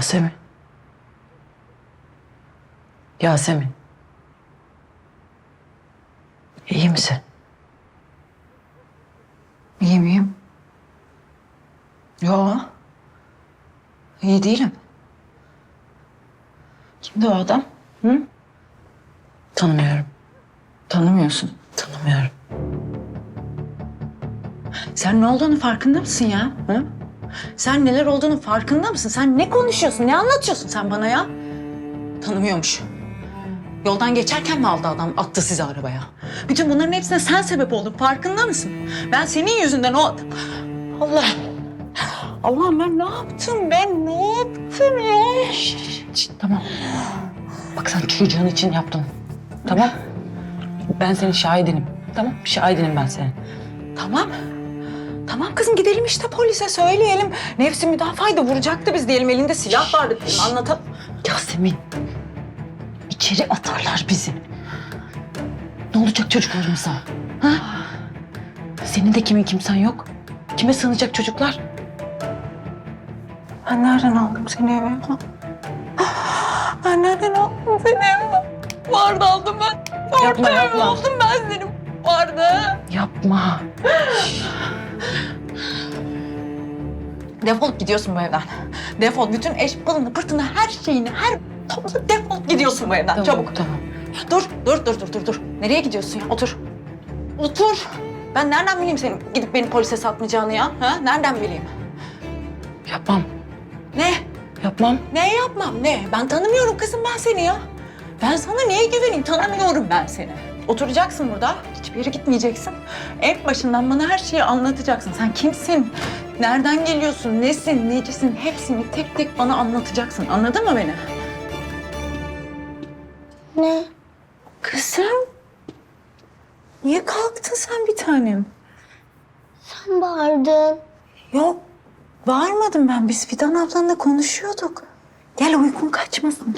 Yasemin. Yasemin. İyi misin? İyi miyim? Yo. İyi değilim. Kimdi o adam? Hı? Tanımıyorum. Tanımıyorsun. Tanımıyorum. Sen ne olduğunu farkında mısın ya? Hı? Sen neler olduğunu farkında mısın? Sen ne konuşuyorsun? Ne anlatıyorsun sen bana ya? Tanımıyormuş. Yoldan geçerken mi aldı adam, attı sizi arabaya? Bütün bunların hepsine sen sebep oldun. Farkında mısın? Ben senin yüzünden o... Allah! Allah'ım ben ne yaptım? Ben ne yaptım ya? Şşt, tamam. Bak sen çocuğun için yaptın. Tamam. Ben senin şahidinim. Tamam. Şahidinim ben senin. Tamam. Tamam kızım gidelim işte polise söyleyelim. Nefsi müdafaydı vuracaktı biz diyelim. Elinde silah vardı diyelim. Anlatalım. Yasemin. içeri atarlar bizi. Ne olacak çocuklarımıza? Ha? Senin de kimin kimsen yok. Kime sığınacak çocuklar? Ben nereden aldım seni eve? ha? Ben nereden aldım seni eve? Vardı aldım ben. Vardı Yapma, yapma. aldım ben seni. Vardı. Yapma. Defolup gidiyorsun bu evden. Defol. Bütün eş pılını, pırtını, her şeyini, her toplu defolup gidiyorsun bu evden. Tamam, Çabuk. Tamam. Dur, dur, dur, dur, dur, dur. Nereye gidiyorsun ya? Otur. Otur. Ben nereden bileyim senin gidip beni polise satmayacağını ya? Ha? Nereden bileyim? Yapmam. Ne? Yapmam. Ne yapmam ne? Ben tanımıyorum kızım ben seni ya. Ben sana niye güveneyim? Tanımıyorum ben seni. Oturacaksın burada. Hiçbir yere gitmeyeceksin. En başından bana her şeyi anlatacaksın. Sen kimsin? Nereden geliyorsun? Nesin? Necisin? Hepsini tek tek bana anlatacaksın. Anladın mı beni? Ne? Kızım. Niye kalktın sen bir tanem? Sen bağırdın. Yok. Bağırmadım ben. Biz Fidan ablanla konuşuyorduk. Gel uykun kaçmasın.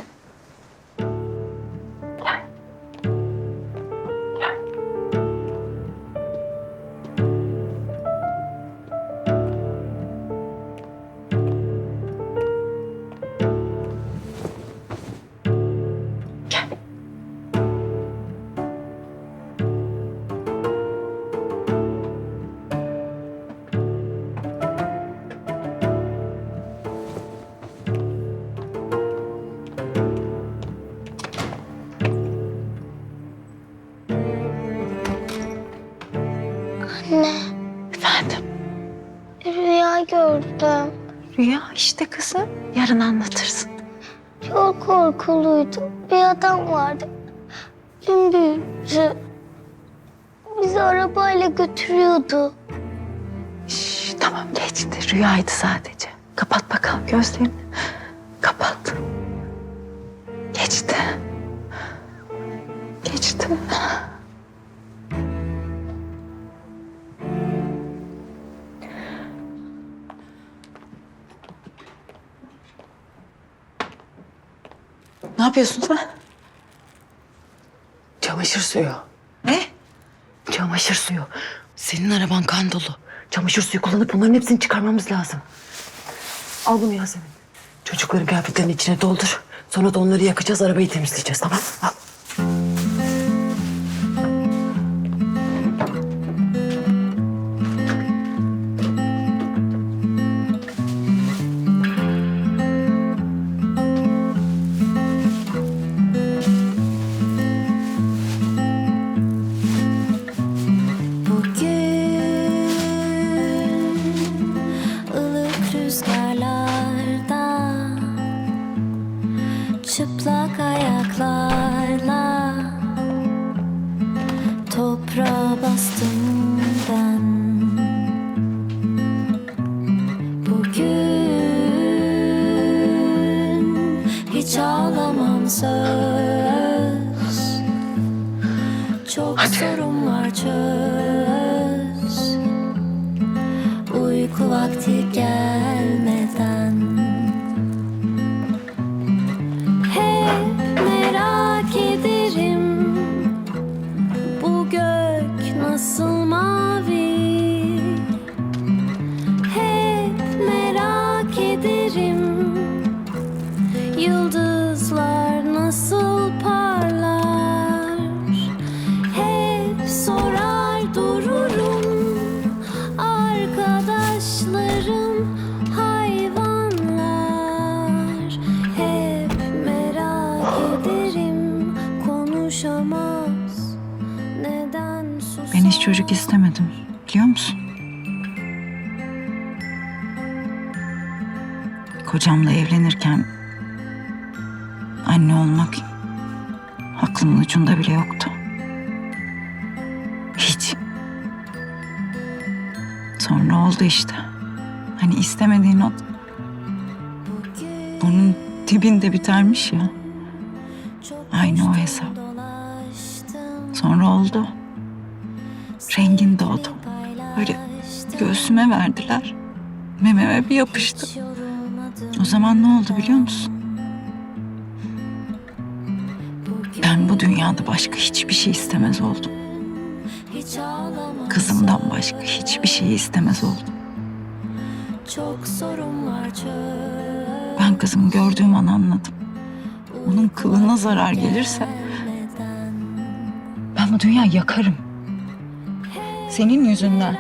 Anne, Efendim. rüya gördüm. Rüya işte kızım. Yarın anlatırsın. Çok korkuluydu. Bir adam vardı. Dün büyüdü. Bizi arabayla götürüyordu. Şş, tamam geçti. Rüyaydı sadece. Kapat bakalım gözlerini. Yapıyorsun sen? Çamaşır suyu. Ne? Çamaşır suyu. Senin araban kan dolu. Çamaşır suyu kullanıp bunların hepsini çıkarmamız lazım. Al bunu Yasemin. Çocukların kıyafetlerinin içine doldur. Sonra da onları yakacağız, arabayı temizleyeceğiz tamam Al. Bitermiş ya. Aynı o hesap. Sonra oldu. Rengin doğdu. Böyle göğsüme verdiler. Mememe bir yapıştı. O zaman ne oldu biliyor musun? Ben bu dünyada başka hiçbir şey istemez oldum. Kızımdan başka hiçbir şeyi istemez oldum. Çok sorun var çöz Ben kızımı gördüğüm an anladım. Onun kılına zarar gelirse ben bu dünyayı yakarım. Senin yüzünden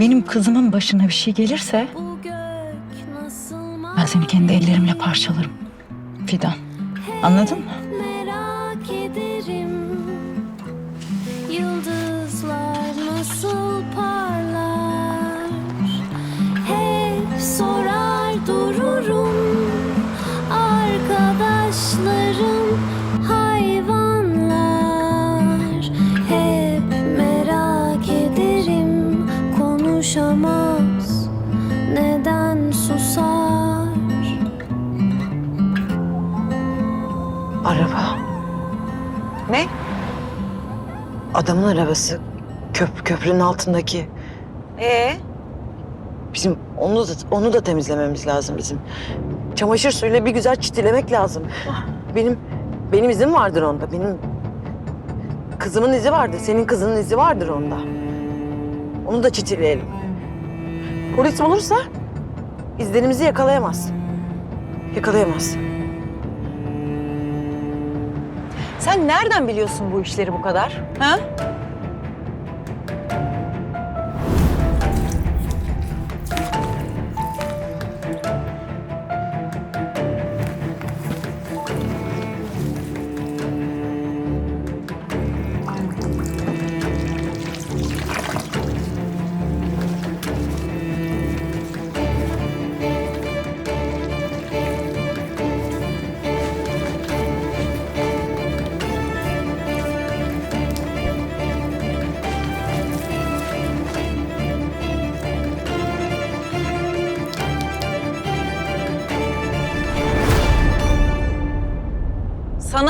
benim kızımın başına bir şey gelirse ben seni kendi ellerimle parçalarım. Fidan. Anladın mı? Adamın arabası. Köp köprünün altındaki. Ee? Bizim onu da onu da temizlememiz lazım bizim. Çamaşır suyuyla bir güzel çitilemek lazım. Benim benim izim vardır onda. Benim kızımın izi vardır. Senin kızının izi vardır onda. Onu da çitileyelim. Polis bulursa izlerimizi yakalayamaz. Yakalayamaz. Sen nereden biliyorsun bu işleri bu kadar? Ha?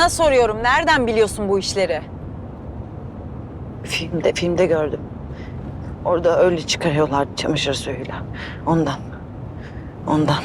Sana soruyorum nereden biliyorsun bu işleri? Filmde filmde gördüm. Orada öyle çıkarıyorlar çamaşır suyuyla. Ondan. Ondan.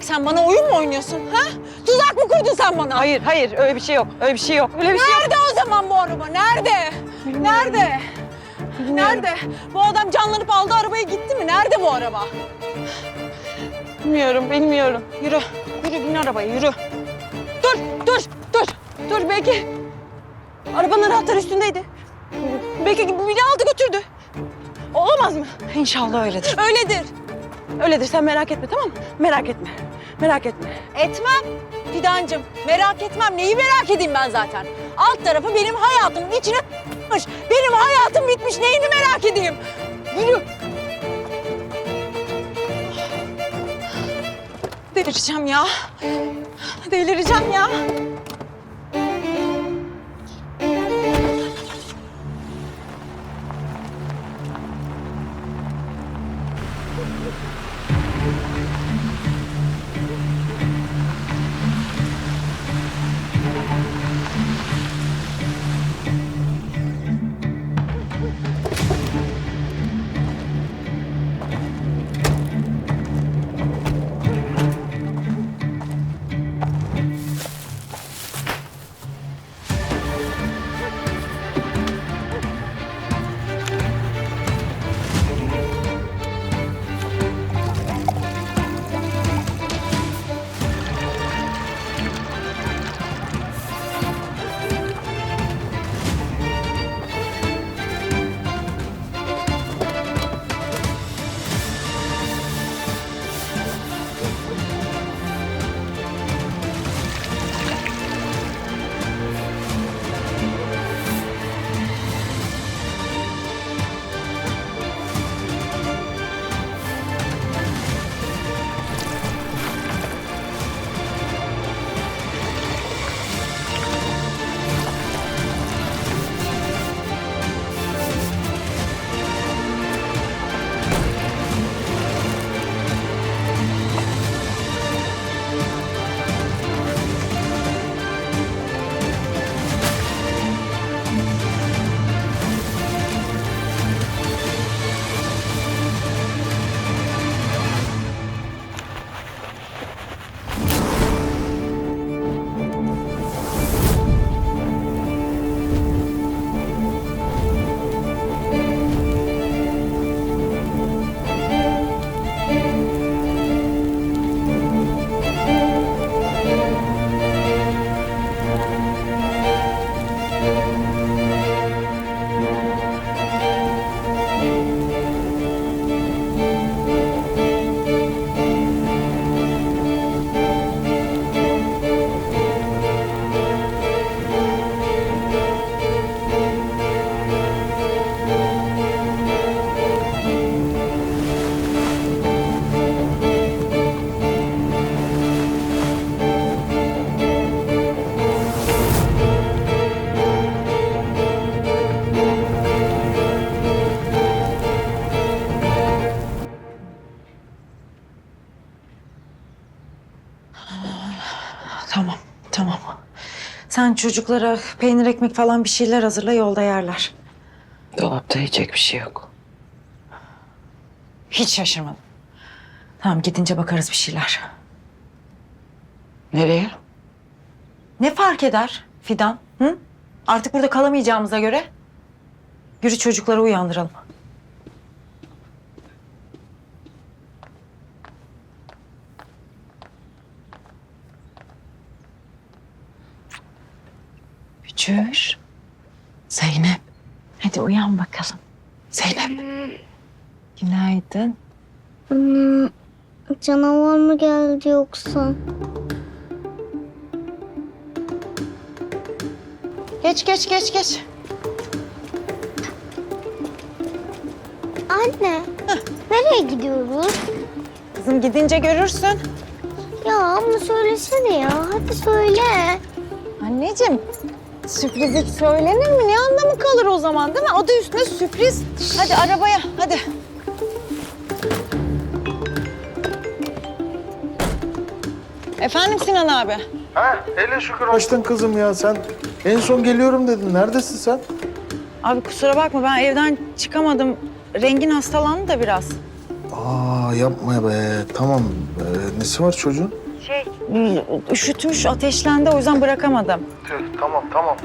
Bak. Sen bana oyun mu oynuyorsun? Ha? Tuzak mı kurdun sen bana? Hayır, hayır. Öyle bir şey yok. Öyle bir şey yok. Öyle bir şey yok. Nerede o zaman bu araba? Nerede? Nerede? Nerede? Bu adam canlanıp aldı arabayı gitti mi? Nerede bu araba? Bilmiyorum, bilmiyorum. Yürü. Yürü bin arabaya yürü. Dur, dur, dur. Dur belki. Arabanın anahtarı üstündeydi. Belki biri aldı götürdü. Olamaz mı? İnşallah öyledir. Öyledir. Öyledir sen merak etme tamam mı? Merak etme. Merak etme. Etmem Fidancığım. Merak etmem. Neyi merak edeyim ben zaten? Alt tarafı benim hayatımın içine s**mış. Benim hayatım bitmiş. Neyini merak edeyim? Yürü. Delireceğim ya. Delireceğim ya. Çocuklara peynir ekmek falan bir şeyler hazırla yolda yerler. Dolapta yiyecek bir şey yok. Hiç şaşırmadım. Tamam gidince bakarız bir şeyler. Nereye? Ne fark eder Fidan? Hı? Artık burada kalamayacağımıza göre yürü çocukları uyandıralım. Bücür. Zeynep. Hadi uyan bakalım. Zeynep. Günaydın. Anne, canavar mı geldi yoksa? Geç geç geç geç. Anne, nereye gidiyoruz? Kızım gidince görürsün. Ya ama söylesene ya. Hadi söyle. Anneciğim sürpriz hiç söylenir mi? Ne anlamı kalır o zaman değil mi? Adı üstüne sürpriz. Hadi arabaya hadi. Efendim Sinan abi. Ha, hele şükür açtın kızım ya. Sen en son geliyorum dedin. Neredesin sen? Abi kusura bakma ben evden çıkamadım. Rengin hastalandı da biraz. Aa yapma be. Tamam. Ee, nesi var çocuğun? Üşütmüş, ateşlendi o yüzden bırakamadım. Tamam tamam.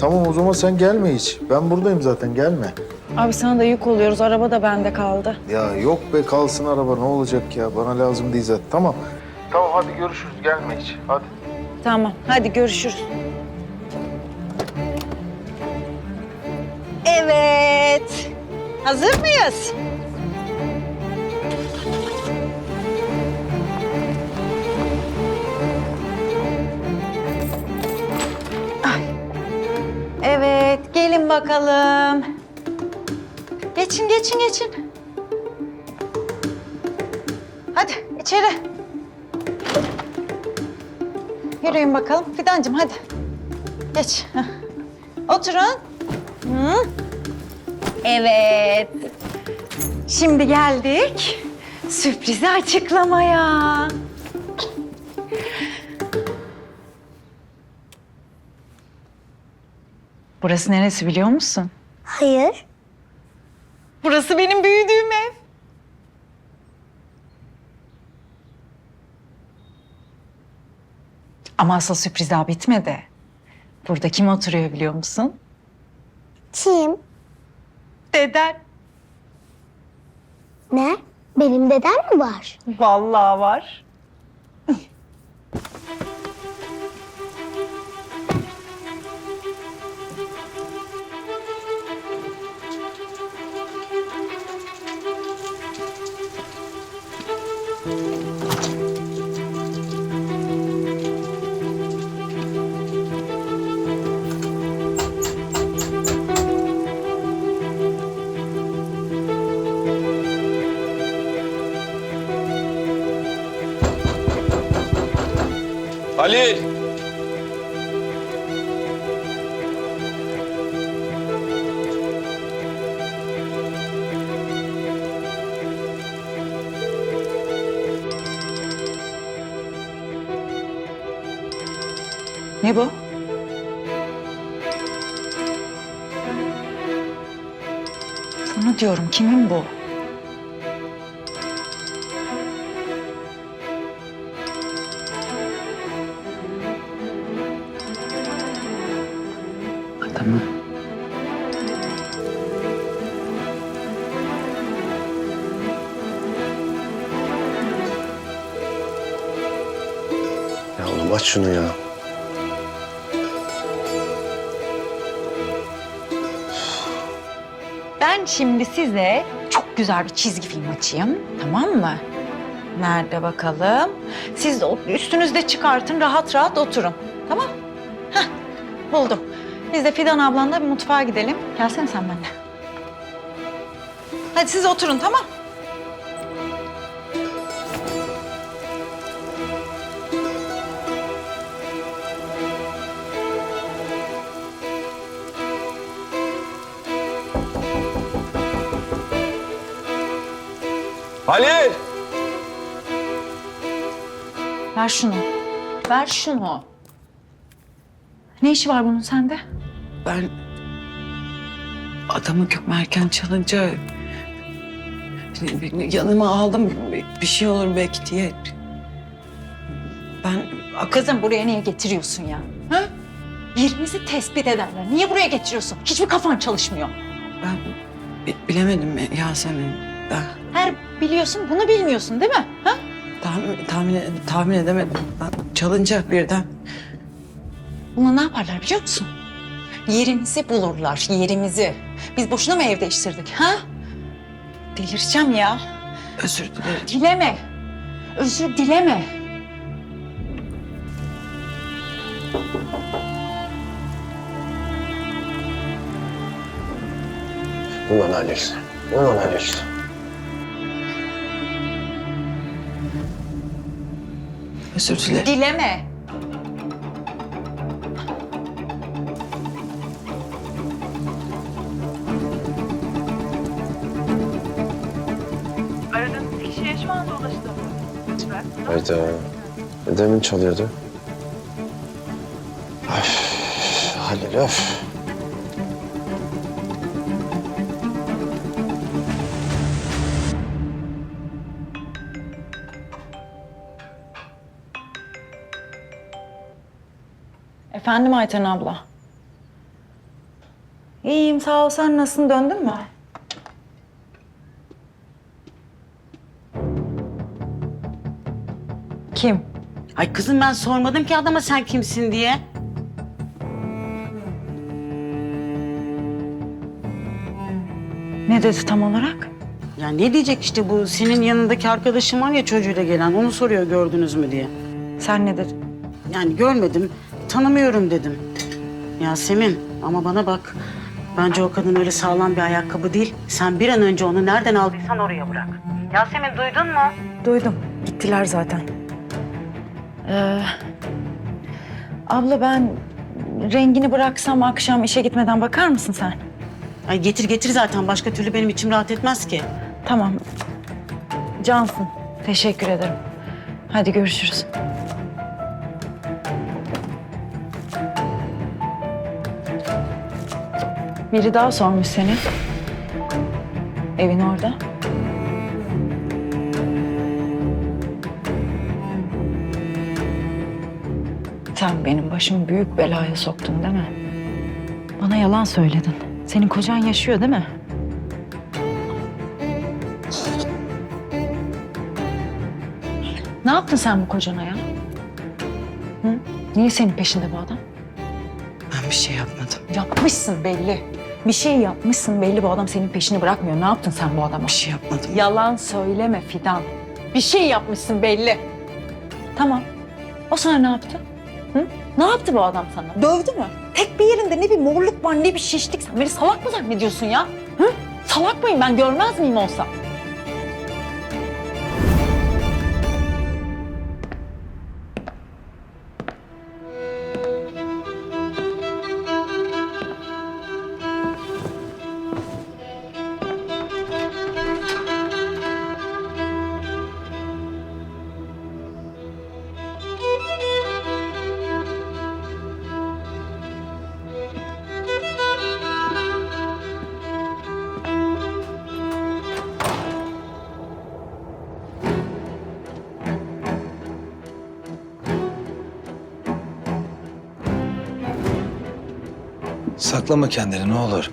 Tamam o zaman sen gelme hiç. Ben buradayım zaten gelme. Abi sana da yük oluyoruz. Araba da bende kaldı. Ya yok be kalsın araba ne olacak ya. Bana lazım değil zaten. Tamam. Tamam hadi görüşürüz. Gelme hiç. Hadi. Tamam hadi görüşürüz. Evet. Hazır mıyız? Bakalım. Geçin, geçin, geçin. Hadi içeri. Yürüyün bakalım. Fidancığım hadi. Geç. Oturun. Hı. Evet. Şimdi geldik sürprizi açıklamaya. Burası neresi biliyor musun? Hayır. Burası benim büyüdüğüm ev. Ama asıl sürpriz daha bitmedi. Burada kim oturuyor biliyor musun? Kim? Deden. Ne? Benim dedem mi var? Vallahi var. Halil! Ne bu? Sana diyorum kimin bu? Aç şunu ya. Ben şimdi size çok güzel bir çizgi film açayım. Tamam mı? Nerede bakalım? Siz üstünüzde çıkartın, rahat rahat oturun. Tamam? Heh, buldum. Biz de Fidan ablanla bir mutfağa gidelim. Gelsene sen benimle. Hadi siz oturun, tamam? Halil! Ver şunu. Ver şunu. Ne işi var bunun sende? Ben adamı kökmerken çalınca yanıma aldım bir şey olur belki diye. Ben Kızım buraya niye getiriyorsun ya? Ha? Yerimizi tespit ederler. Niye buraya getiriyorsun? Hiçbir kafan çalışmıyor. ben bi- bilemedim Yasemin. Ben Her biliyorsun bunu bilmiyorsun değil mi? Ha? tahmin, tahmin, tahmin edemedim. Ben çalınca birden Bunu ne yaparlar biliyor musun? Yerimizi bulurlar, yerimizi. Biz boşuna mı ev değiştirdik ha? Delireceğim ya. özür dilerim. Dileme. Özür dileme. Ulan Halil. Ulan Halil. Özür dilerim. Dileme. Aradığınız kişiye şu anda ulaşılamıyor. Lütfen. Hayda. Demin çalıyordu. Öf. Halil öf. Efendim Ayten abla. İyiyim sağ ol. Sen nasılsın? Döndün mü? Kim? Ay kızım ben sormadım ki adama sen kimsin diye. Ne dedi tam olarak? Ya ne diyecek işte bu senin yanındaki arkadaşın var ya çocuğuyla gelen onu soruyor gördünüz mü diye. Sen ne dedin? Yani görmedim tanımıyorum dedim. Yasemin ama bana bak Bence o kadın öyle sağlam bir ayakkabı değil. Sen bir an önce onu nereden aldıysan oraya bırak. Yasemin duydun mu? Duydum. Gittiler zaten. Ee, abla ben rengini bıraksam akşam işe gitmeden bakar mısın sen? Ay getir getir zaten başka türlü benim içim rahat etmez ki. Tamam. Cansın. Teşekkür ederim. Hadi görüşürüz. Biri daha sormuş seni. Evin orada. Sen benim başımı büyük belaya soktun değil mi? Bana yalan söyledin. Senin kocan yaşıyor değil mi? Ne yaptın sen bu kocana ya? Hı? Niye senin peşinde bu adam? Ben bir şey yapmadım. Yapmışsın belli. Bir şey yapmışsın belli bu adam senin peşini bırakmıyor. Ne yaptın sen bu adama? Bir şey yapmadım. Yalan söyleme Fidan. Bir şey yapmışsın belli. Tamam. O sana ne yaptı? Hı? Ne yaptı bu adam sana? Dövdü mü? Tek bir yerinde ne bir morluk var ne bir şişlik. Sen beni salak mı zannediyorsun ya? Hı? Salak mıyım ben görmez miyim olsa? Saklama kendini ne olur.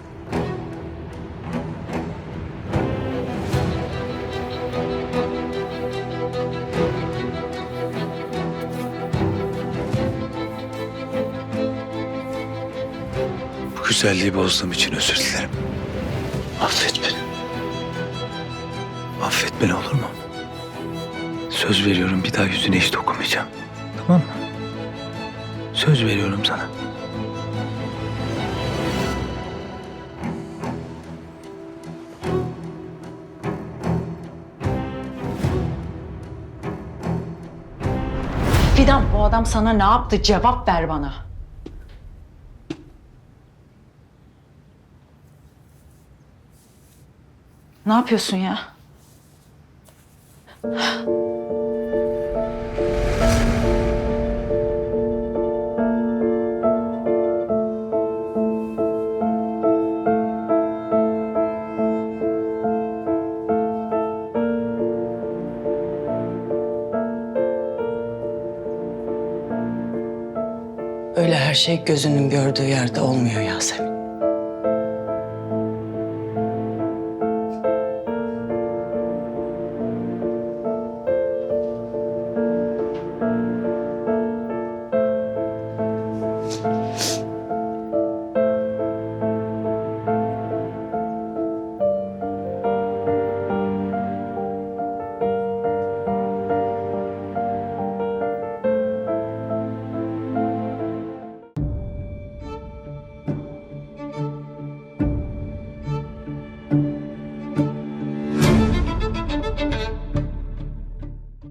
Bu güzelliği bozduğum için özür dilerim. Affet beni. Affet beni olur mu? Söz veriyorum bir daha yüzüne hiç dokunmayacağım. Tamam mı? Söz veriyorum sana. Adam sana ne yaptı? Cevap ver bana. Ne yapıyorsun ya? Öyle her şey gözünün gördüğü yerde olmuyor Yasemin.